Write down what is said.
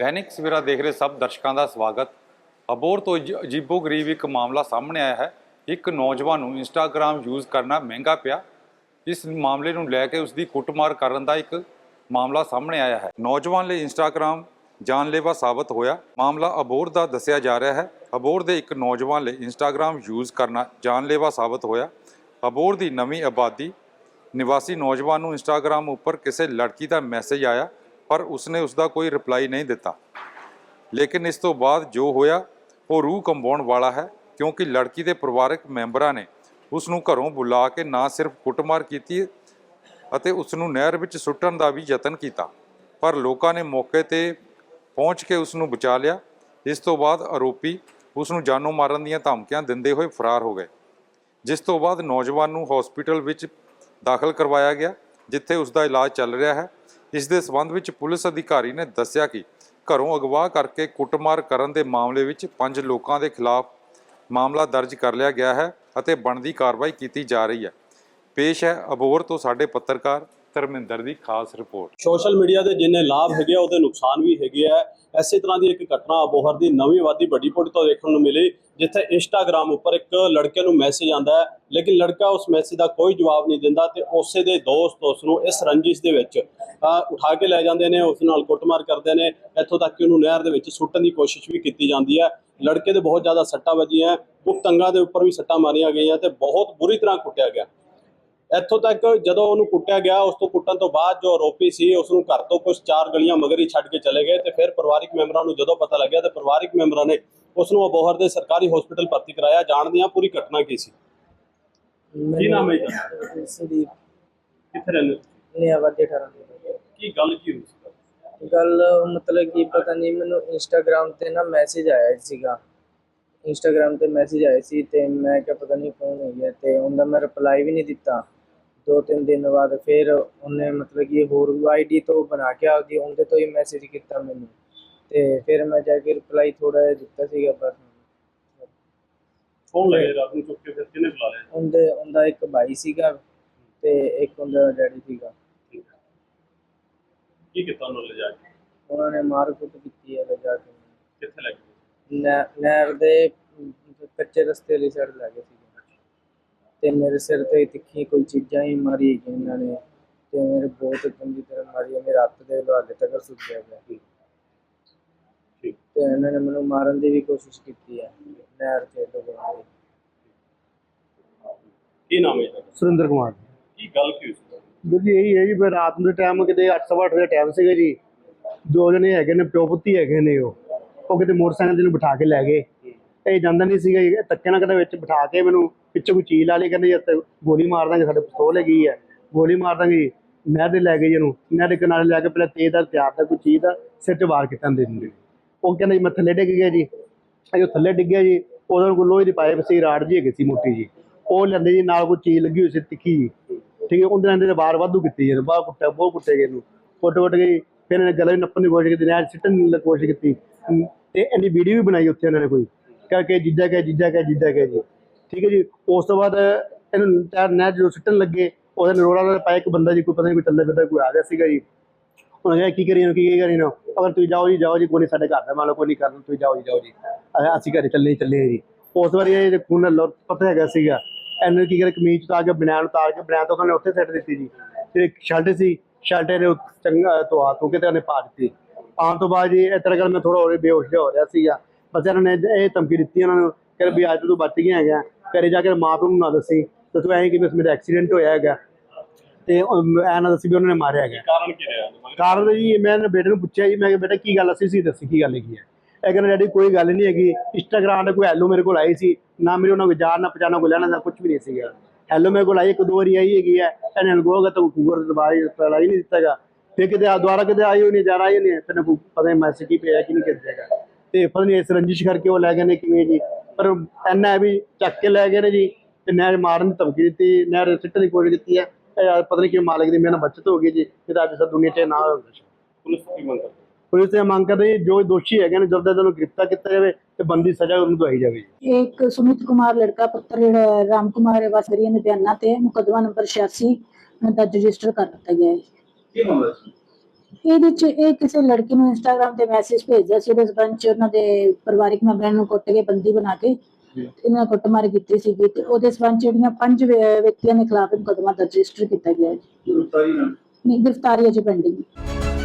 ਦੈਨਿਕ ਸਵੇਰਾ ਦੇਖ ਰਹੇ ਸਭ ਦਰਸ਼ਕਾਂ ਦਾ ਸਵਾਗਤ। ਅਬੋਰ ਤੋਂ ਅਜੀਬੋ-ਗਰੀਬ ਇੱਕ ਮਾਮਲਾ ਸਾਹਮਣੇ ਆਇਆ ਹੈ। ਇੱਕ ਨੌਜਵਾਨ ਨੂੰ ਇੰਸਟਾਗ੍ਰam ਯੂਜ਼ ਕਰਨਾ ਮਹਿੰਗਾ ਪਿਆ। ਇਸ ਮਾਮਲੇ ਨੂੰ ਲੈ ਕੇ ਉਸ ਦੀ ਕੁੱਟਮਾਰ ਕਰਨ ਦਾ ਇੱਕ ਮਾਮਲਾ ਸਾਹਮਣੇ ਆਇਆ ਹੈ। ਨੌਜਵਾਨ ਲਈ ਇੰਸਟਾਗ੍ਰam ਜਾਨਲੇਵਾ ਸਾਬਤ ਹੋਇਆ। ਮਾਮਲਾ ਅਬੋਰ ਦਾ ਦੱਸਿਆ ਜਾ ਰਿਹਾ ਹੈ। ਅਬੋਰ ਦੇ ਇੱਕ ਨੌਜਵਾਨ ਲਈ ਇੰਸਟਾਗ੍ਰam ਯੂਜ਼ ਕਰਨਾ ਜਾਨਲੇਵਾ ਸਾਬਤ ਹੋਇਆ। ਅਬੋਰ ਦੀ ਨਵੀਂ ਆਬਾਦੀ ਨਿਵਾਸੀ ਨੌਜਵਾਨ ਨੂੰ ਇੰਸਟਾਗ੍ਰam ਉੱਪਰ ਕਿਸੇ ਲੜਕੀ ਦਾ ਮੈਸੇਜ ਆਇਆ। ਪਰ ਉਸਨੇ ਉਸ ਦਾ ਕੋਈ ਰਿਪਲਾਈ ਨਹੀਂ ਦਿੱਤਾ। ਲੇਕਿਨ ਇਸ ਤੋਂ ਬਾਅਦ ਜੋ ਹੋਇਆ, ਉਹ ਰੂਹ ਕੰਬਾਉਣ ਵਾਲਾ ਹੈ, ਕਿਉਂਕਿ ਲੜਕੀ ਦੇ ਪਰਿਵਾਰਕ ਮੈਂਬਰਾਂ ਨੇ ਉਸ ਨੂੰ ਘਰੋਂ ਬੁਲਾ ਕੇ ਨਾ ਸਿਰਫ ਕੁੱਟਮਾਰ ਕੀਤੀ ਅਤੇ ਉਸ ਨੂੰ ਨਹਿਰ ਵਿੱਚ ਸੁੱਟਣ ਦਾ ਵੀ ਯਤਨ ਕੀਤਾ। ਪਰ ਲੋਕਾਂ ਨੇ ਮੌਕੇ ਤੇ ਪਹੁੰਚ ਕੇ ਉਸ ਨੂੰ ਬਚਾ ਲਿਆ। ਇਸ ਤੋਂ ਬਾਅਦ ਆਰੋਪੀ ਉਸ ਨੂੰ ਜਾਨੋਂ ਮਾਰਨ ਦੀਆਂ ਧਮਕੀਆਂ ਦਿੰਦੇ ਹੋਏ ਫਰਾਰ ਹੋ ਗਏ। ਜਿਸ ਤੋਂ ਬਾਅਦ ਨੌਜਵਾਨ ਨੂੰ ਹਸਪੀਟਲ ਵਿੱਚ ਦਾਖਲ ਕਰਵਾਇਆ ਗਿਆ, ਜਿੱਥੇ ਉਸ ਦਾ ਇਲਾਜ ਚੱਲ ਰਿਹਾ ਹੈ। ਇਸ ਦੇ ਸਬੰਧ ਵਿੱਚ ਪੁਲਿਸ ਅਧਿਕਾਰੀ ਨੇ ਦੱਸਿਆ ਕਿ ਘਰੋਂ ਅਗਵਾ ਕਰਕੇ ਕੁੱਟਮਾਰ ਕਰਨ ਦੇ ਮਾਮਲੇ ਵਿੱਚ ਪੰਜ ਲੋਕਾਂ ਦੇ ਖਿਲਾਫ ਮਾਮਲਾ ਦਰਜ ਕਰ ਲਿਆ ਗਿਆ ਹੈ ਅਤੇ ਬਣਦੀ ਕਾਰਵਾਈ ਕੀਤੀ ਜਾ ਰਹੀ ਹੈ। ਪੇਸ਼ ਹੈ ਅਬੋਰ ਤੋਂ ਸਾਡੇ ਪੱਤਰਕਾਰ ਧਰਮਿੰਦਰ ਦੀ ਖਾਸ ਰਿਪੋਰਟ। ਸੋਸ਼ਲ ਮੀਡੀਆ ਦੇ ਜਿੰਨੇ ਲਾਭ ਹੈਗੇ ਆ, ਉਹਦੇ ਨੁਕਸਾਨ ਵੀ ਹੈਗੇ ਆ। ਐਸੇ ਤਰ੍ਹਾਂ ਦੀ ਇੱਕ ਘਟਨਾ ਅਬੋਹਰ ਦੀ ਨਵੀਂ ਆਬਾਦੀ ਵੱਡੀ ਪੁੱਟ ਤੋਂ ਦੇਖਣ ਨੂੰ ਮਿਲੀ, ਜਿੱਥੇ ਇੰਸਟਾਗ੍ਰam ਉੱਪਰ ਇੱਕ ਲੜਕੇ ਨੂੰ ਮੈਸੇਜ ਆਂਦਾ ਹੈ, ਲੇਕਿਨ ਲੜਕਾ ਉਸ ਮੈਸੇਜ ਦਾ ਕੋਈ ਜਵਾਬ ਨਹੀਂ ਦਿੰਦਾ ਤੇ ਉਸੇ ਦੇ ਦੋਸਤ ਉਸ ਨੂੰ ਇਸ ਰੰਜਿਸ਼ ਦੇ ਵਿੱਚ ਉਠਾ ਕੇ ਲੈ ਜਾਂਦੇ ਨੇ, ਉਸ ਨਾਲ ਕੁੱਟਮਾਰ ਕਰਦੇ ਨੇ। ਇੱਥੋਂ ਤੱਕ ਕਿ ਉਹਨੂੰ ਨਹਿਰ ਦੇ ਵਿੱਚ ਸੁੱਟਣ ਦੀ ਕੋਸ਼ਿਸ਼ ਵੀ ਕੀਤੀ ਜਾਂਦੀ ਹੈ। ਲੜਕੇ ਦੇ ਬਹੁਤ ਜ਼ਿਆਦਾ ਸੱਟਾਂ ਵੱਜੀਆਂ ਗੁਪਤ ਅੰਗਾਂ ਦੇ ਉੱਪਰ ਵੀ ਸੱਟਾਂ ਮਾਰੀਆਂ ਗਈਆਂ ਤੇ ਬਹੁਤ ਬੁਰੀ ਤਰ੍ਹਾਂ ਕੁੱਟਿਆ ਗਿਆ। ਇੱਥੋਂ ਤੱਕ ਜਦੋਂ ਉਹਨੂੰ ਕੁੱਟਿਆ ਗਿਆ ਉਸ ਤੋਂ ਕੁੱਟਣ ਤੋਂ ਬਾਅਦ ਜੋ ਆਰੋਪੀ ਸੀ ਉਸ ਨੂੰ ਘਰ ਤੋਂ ਕੁਝ ਚਾਰ ਗਲੀਆਂ ਮਗਰ ਹੀ ਛੱਡ ਕੇ ਚਲੇ ਗਏ ਤੇ ਫਿਰ ਪਰਿਵਾਰਿਕ ਮੈਂਬਰਾਂ ਨੂੰ ਜਦੋਂ ਪਤਾ ਲੱਗਿਆ ਤੇ ਪਰਿਵਾਰਿਕ ਮੈਂਬਰਾਂ ਨੇ ਉਸ ਨੂੰ ਅਬੋਹਰ ਦੇ ਸਰਕਾਰੀ ਹਸਪੀਟਲ ਭਰਤੀ ਕਰਾਇਆ। ਜਾਣਦੇ ਹਾਂ ਪੂਰੀ ਘਟਨਾ ਕੀ ਸੀ? ਕੀ ਨਾਮ ਹੈ ਜੀ? ਸੰਦੀਪ। ਕਿੱਥੇ ਰਹਿੰਦੇ ਨੇ ਆਵਾਜ਼ 18 ਕੀ ਗੱਲ ਕੀ ਹੋਈ ਸੀ? ਗੱਲ ਮਤਲਬ ਕਿ ਪਤਾ ਨਹੀਂ ਮੈਨੂੰ ਇੰਸਟਾਗ੍ਰam ਤੇ ਨਾ ਮੈਸੇਜ ਆਇਆ ਸੀਗਾ। ਇੰਸਟਾਗ੍ਰam ਤੇ ਮੈਸੇਜ ਆਇਆ ਸੀ ਤੇ ਮੈਂ ਕਿਹਾ ਪਤਾ ਨਹੀਂ ਕੌਣ ਹੈ ਤੇ ਉਹਦਾ ਮੈਂ ਰਿਪਲਾਈ ਵੀ ਨਹੀਂ ਦਿੱਤਾ। ਦੋ ਤਿੰਨ ਦਿਨ ਬਾਅਦ ਫਿਰ ਉਹਨੇ ਮਤਲਬ ਕਿ ਹੋਰ ਆਈਡੀ ਤੋਂ ਬਣਾ ਕੇ ਆਪਦੀ ਉਹਦੇ ਤੋਂ ਹੀ ਮੈਸੇਜ ਕੀਤਾ ਮੈਨੂੰ। ਤੇ ਫਿਰ ਮੈਂ ਜਾ ਕੇ ਰਿਪਲਾਈ ਥੋੜਾ ਜਿਹਾ ਦਿੱਤਾ ਸੀਗਾ ਬਸ। ਕੌਣ ਲੈ ਰਾਤ ਨੂੰ ਚੁੱਕ ਕੇ ਫਿਰ ਕਿਹਨੇ ਬੁਲਾ ਲਿਆ? ਉਹਦੇ ਉਹਦਾ ਇੱਕ ਭਾਈ ਸੀਗਾ ਤੇ ਇੱਕ ਉਹਦਾ ਡੈਡੀ ਸੀਗਾ। ਕੀ ਕੀਤਾ ਉਹਨਾਂ ਲੈ ਜਾ ਕੇ? ਉਹਨਾਂ ਨੇ ਮਾਰ ਕੁੱਟ ਕੀਤੀ ਹੈ ਲਿਜਾ ਕੇ। ਕਿੱਥੇ ਲੈ ਨਹਿ- ਨਹਿਰ ਦੇ ਕੱਚੇ ਰਸਤੇ ਵਾਲੀ ਸਾਈਡ ਲੱਗੇ ਸੀ। ਤੇ ਮੇਰੇ ਸਿਰ ਤੇ ਤਿੱਖੀ ਕੋਈ ਚੀਜ਼ਾਂ ਹੀ ਮਾਰੀ ਹੈਗੀਆਂ ਇਹਨਾਂ ਨੇ। ਤੇ ਮੇਰੇ ਬਹੁਤ ਗੰਦੀ ਤਰ੍ਹਾਂ ਮਾਰੀ। ਮੇਰੇ ਹੱਥ ਦੇ ਹਾਲੇ ਤੱਕ ਸੁੱਜਿਆ ਗਿਆ। ਠੀਕ। ਤੇ ਇਹਨਾਂ ਨੇ ਮੈਨੂੰ ਮਾਰਨ ਦੀ ਵੀ ਕੋਸ਼ਿਸ਼ ਕੀਤੀ ਹੈ ਨਹਿਰ ਤੇ ਡੁਬੋਣ ਦੀ। ਕੀ ਨਾਮ ਹੈ ਤੁਹਾਡਾ? ਸੁਰਿੰਦਰ ਕੁਮਾਰ। ਕੀ ਗੱਲ ਕੀ ਹੋਈ ਸੀ ਵੀਰ ਜੀ ਇਹੀ ਹੈ ਜੀ ਫਿਰ ਰਾਤ ਦੇ ਟਾਈਮ ਕਿਤੇ 8:30 ਦੇ ਟਾਈਮ ਸੀਗਾ ਜੀ। ਦੋ ਜਣੇ ਹੈਗੇ ਨੇ ਪਿਓ ਪੁੱਤੀ ਹੈਗੇ ਨੇ ਉਹ। ਉਹ ਕਿਤੇ ਮੋਟਰਸਾਈਕਲ ਤੇ ਨੂੰ ਬਿਠਾ ਕੇ ਲੈ ਗਏ। ਇਹ ਜਾਂਦਾ ਨਹੀਂ ਸੀਗਾ ਜੀ ਇਹ ਧੱਕੇ ਨਾਲ ਕਦੇ ਵਿੱਚ ਬਿਠਾ ਕੇ ਮੈਨੂੰ ਪਿੱਛੇ ਕੋਈ ਚੀਜ਼ ਲਾ ਲਈ, ਕਹਿੰਦੇ ਜੀ ਗੋਲੀ ਮਾਰ ਦਾਂਗੇ, ਸਾਡੇ ਪਿਸਤੌਲ ਹੈਗੀ ਹੈ ਗੋਲੀ ਮਾਰ ਦਾਂਗੇ ਜੀ। ਨਹਿਰ ਦੇ ਲੈ ਗਏ ਜੀ ਇਹਨੂੰ ਨਹਿਰ ਦੇ ਕਿਨਾਰੇ ਲੈ ਕੇ ਪਹਿਲਾਂ ਤੇਜ਼ ਦਾ ਤਿਆਰ ਦਾ ਕੋਈ ਚੀਜ਼ ਦਾ ਸਿਰ 'ਚ ਵਾਰ ਕੀਤਾ ਦੇ ਦਿੰਦੇ ਉਹ ਕਹਿੰਦਾ ਜੀ, ਮੈਂ ਥੱਲੇ ਡਿੱਗ ਗਿਆ ਜੀ ਜਦੋਂ ਥੱਲੇ ਡਿੱਗਿਆ ਜੀ, ਉਹਦੇ ਕੋਲ ਲੋਹੇ ਦੀ ਪਾਈਪ ਸੀ ਰਾੜ ਜੀ ਹੈਗੀ ਸੀ ਮੋਟੀ ਜੀ, ਉਹ ਲੈਂਦੇ ਜੀ, ਨਾਲ ਕੋਈ ਚੀਜ਼ ਲੱਗੀ ਹੋਈ ਸੀ ਤਿੱਖੀ ਜੀ, ਠੀਕ ਹੈ, ਉਹਦੇ ਨਾਲ ਵਾਰ ਵਾਧੂ ਕੀਤੀ ਜੀ ਬਾਹਰ ਕੁੱਟਿਆ, ਬਹੁਤ ਕੁੱਟੇ ਗਏ ਇਹਨੂੰ ਕੁੱਟ ਕੁੱਟ ਗਈ ਫਿਰ ਇਹਨੇ ਗਲੇ ਨੱਪਣ ਦੀ ਕੋਸ਼ਿਸ਼ ਕੀਤੀ, ਨਹਿਰ ਸਿੱਟਣ ਦੀ ਕੋਸ਼ਿਸ਼ ਕੀਤੀ ਤੇ ਇਹਦੀ ਵੀਡੀਓ ਵੀ ਬਣਾਈ ਉੱਥੇ ਉਹਨਾਂ ਨੇ ਕੋਈ ਕਰਕੇ ਜੀਜਾ ਕਹਿ ਜੀਜਾ ਕਹਿ ਜੀਜਾ ਕਹਿ ਜੀ। ਠੀਕ ਹੈ ਜੀ? ਉਸ ਤੋਂ ਬਾਅਦ ਇਹਨੂੰ ਟਾਇਰ ਨਹਿਰ ਜਦੋਂ ਸਿੱਟਣ ਲੱਗੇ, ਉਹਦੇ ਨਰੋੜਾ ਦਾ ਪਾਇਆ ਇੱਕ ਬੰਦਾ ਜੀ, ਕੋਈ ਪਤਾ ਨਹੀਂ ਕੋਈ ਚੱਲੇ ਫਿਰਦਾ, ਕੋਈ ਆ ਗਿਆ ਸੀਗਾ ਜੀ। ਉਹਨਾਂ ਕਿਹਾ, ਕੀ ਕਰੀ ਨਾ ਕੀ ਕਰੀ ਨਾ ਅਗਰ ਤੁਸੀਂ ਜਾਓ ਜੀ ਜਾਓ ਜੀ, ਕੋਈ ਨਹੀਂ, ਸਾਡੇ ਘਰ ਦਾ ਮੰਨ ਲਓ ਕੋਈ ਨਹੀਂ ਕਰਨਾ ਤੁਸੀਂ ਜਾਓ ਜੀ ਜਾਓ ਜੀ। ਅਸੀਂ ਘਰੇ ਚੱਲੇ ਚੱਲੇ ਜੀ। ਉਸ ਵਾਰੀ ਇਹ ਖੂਨ ਨਾਲ ਪਤਾ ਹੈਗਾ ਸੀਗਾ, ਇਹਨੇ ਕੀ ਕਰਿਆ ਕਮੀਜ਼ ਉਤਾਰ ਕੇ ਬਨੈਣ ਉਤਾਰ ਕੇ ਬਨੈਣ ਤੋਂ ਉਹਨੇ ਉੱਥੇ ਸੈੱਟ ਦਿੱਤੀ ਜੀ। ਤੇ ਇੱਕ ਸ਼ਰਟ ਸੀ ਸ਼ਰਟ ਇਹਨੇ ਉਹ ਚੰਗਾ ਧੋਆ, ਧੋ ਕੇ ਤੇ ਉਹਨੇ ਪਾ ਦਿੱਤੀ। ਆਉਣ ਤੋਂ ਬਾਅਦ ਜੀ, ਇਸ ਤਰ੍ਹਾਂ ਗੱਲ ਮੈਂ ਥੋੜਾ ਹੋਰ ਬੇਹੋਸ਼ ਜਿਹਾ ਹੋ ਰਿਹਾ ਸੀਗਾ। ਬਸ ਇਹਨਾਂ ਨੇ ਇਹ ਧਮਕੀ ਦਿੱਤੀ ਉਹਨਾਂ ਨੂੰ ਕਿ ਵੀ ਅੱਜ ਤੂੰ ਬਚ ਗਿਆ ਹੈਗਾ ਘਰੇ ਜਾ ਕੇ ਮਾਂ ਪਿਓ ਨੂੰ ਨਾ ਦੱਸੀ ਤੇ ਤੂੰ ਐਂ ਕਿ ਬਸ ਮੇਰਾ ਐਕਸੀਡੈਂਟ ਹੋਇਆ ਹੈਗਾ। ਤੇ ਐਂ ਨਾ ਦੱਸੀ ਵੀ ਉਹਨਾਂ ਨੇ ਮਾਰਿਆ ਹੈਗਾ। ਕਾਰਨ ਕੀ ਰਿਹਾ? ਕਾਰਨ ਜੀ ਮੈਂ ਬੇਟੇ ਨੂੰ ਪੁੱਛਿਆ ਜੀ ਮੈਂ ਕਿਹਾ ਬੇਟਾ ਕੀ ਗੱਲ ਅਸੀਂ ਸੀ? ਦੱਸੀ ਕੀ ਗੱਲ ਹੈਗੀ ਹੈ? ਇਹ ਕਹਿੰਦਾ ਡੈਡੀ ਕੋਈ ਗੱਲ ਨਹੀਂ ਹੈਗੀ। ਇੰਸਟਾਗ੍ਰਾਮ ਤੇ ਕੋਈ ਹੈਲੋ ਮੇਰੇ ਕੋਲ ਆਈ ਸੀ। ਨਾ ਮੇਰੇ ਉਹਨਾਂ ਕੋਈ ਜਾਣ ਨਾ ਪਛਾਣਾ ਕੋਈ ਲੈਣਾ ਦਾ ਕੁਝ ਵੀ ਨਹੀਂ ਸੀਗਾ। ਹੈਲੋ ਮੇਰੇ ਕੋਲ ਆਈ ਇੱਕ ਦੋ ਵਾਰੀ ਆਈ ਹੈਗੀ ਹੈ। ਇਹਨੇ ਅਨਗੋਗਾ ਤਾਂ ਕੂਗਰ ਦੁਬਾਰਾ ਦੁਬਾਰਾ ਹੀ ਨਹੀਂ ਦਿੱਤਾਗਾ ਫਿਰ ਕਿਤੇ ਆ ਦੁਬਾਰਾ ਕਿਤੇ ਆਈ ਹੋਈ ਨਹੀਂ ਜਾ ਰਹੀ ਨਹੀਂ ਫਿਰ ਪਤਾ ਨਹੀਂ ਮੈਸੇਜ ਕੀ ਪਿਆ ਕਿ ਨਹੀਂ ਕਿੱਦੇਗਾ ਤੇ ਪਤਾ ਨਹੀਂ ਇਸ ਰੰਜਿਸ਼ ਕਰਕੇ ਉਹ ਲੈ ਗਏ ਨੇ ਕਿਵੇਂ ਜੀ? ਪਰ ਐਨਾ ਹੈ ਵੀ ਚੱਕ ਕੇ ਲੈ ਗਏ ਨੇ ਜੀ ਤੇ ਨਹਿਰ ਮਾਰਨ ਦੀ ਧਮਕੀ ਦਿੱਤੀ ਨਹਿਰ ਸਿੱਟਣ ਦੀ ਕੋਸ਼ਿਸ਼ ਕੀਤੀ ਹੈ। ਇਹ ਪਤਾ ਨਹੀਂ ਕਿ ਮਾਲਕ ਦੀ ਮੇਰੇ ਨਾਲ ਬੱਚਤ ਹੋ ਗਈ ਜੀ ਇਹ ਤਾਂ ਅੱਜ ਸਭ ਦੁਨੀਆ 'ਚ ਨਾ ਹੋਵੇ। ਪੁਲਿਸ ਕੀ ਮੰਗ ਕਰਦੀ? ਪੁਲਿਸ ਇਹ ਮੰਗ ਕਰਦੀ ਹੈ ਜੋ ਦੋਸ਼ੀ ਹੈਗੇ ਨੇ ਜਲਦ ਤੋਂ ਜਲਦ ਗ੍ਰਿਫਤਾਰ ਕੀਤਾ ਜਾਵੇ ਤੇ ਬੰਦੀ ਸਜ਼ਾ ਉਹਨੂੰ ਦਵਾਈ ਜਾਵੇ ਜੀ। ਇੱਕ ਸੁਮਿਤ ਕੁਮਾਰ ਲੜਕਾ ਪੁੱਤਰ ਜਿਹੜਾ ਰਾਮ ਕੁਮਾਰ ਹੈ ਵਾਸਗਰੀਆਂ ਦੇ ਬਿਆਨਾਂ ਤੇ ਮੁਕੱਦਮਾ ਨੰਬਰ 86 ਦਰਜ ਰਜਿਸਟਰ ਕਰ ਦਿੱਤਾ ਗਿਆ ਹੈ। ਕੀ ਮਾਮਲਾ ਸੀ? ਇਹਦੇ ਚ ਇਹ ਕਿਸੇ ਲੜਕੀ ਨੂੰ ਇੰਸਟਾਗ੍ਰam ਤੇ ਮੈਸੇਜ ਭੇਜਿਆ ਸੀ ਉਹਦੇ ਸਬੰਧ ਚ ਉਹਨਾਂ ਦੇ ਪਰਿਵਾਰਿਕ ਮੈਂਬਰਾਂ ਨੂੰ ਕੁੱਟ ਕੇ ਬੰਦੀ ਬਣਾ ਕੇ ਇਹਨਾਂ ਕੁੱਟਮਾਰ ਕੀਤੀ ਸੀ ਤੇ ਉਹਦੇ ਸਬੰਧ ਜਿਹੜੀਆਂ ਪੰਜ ਵਿਅ- ਵਿਅਕਤੀਆਂ ਦੇ ਖਿਲਾਫ ਮੁਕੱਦਮਾ ਦਰਜ ਰਜਿਸਟਰ ਕੀਤਾ ਗਿਆ ਹੈ। ਨਹੀਂ ਗ੍ਰਿਫਤਾਰੀ ਅਜੇ ਪੈਂਡਿੰਗ ਹੈ।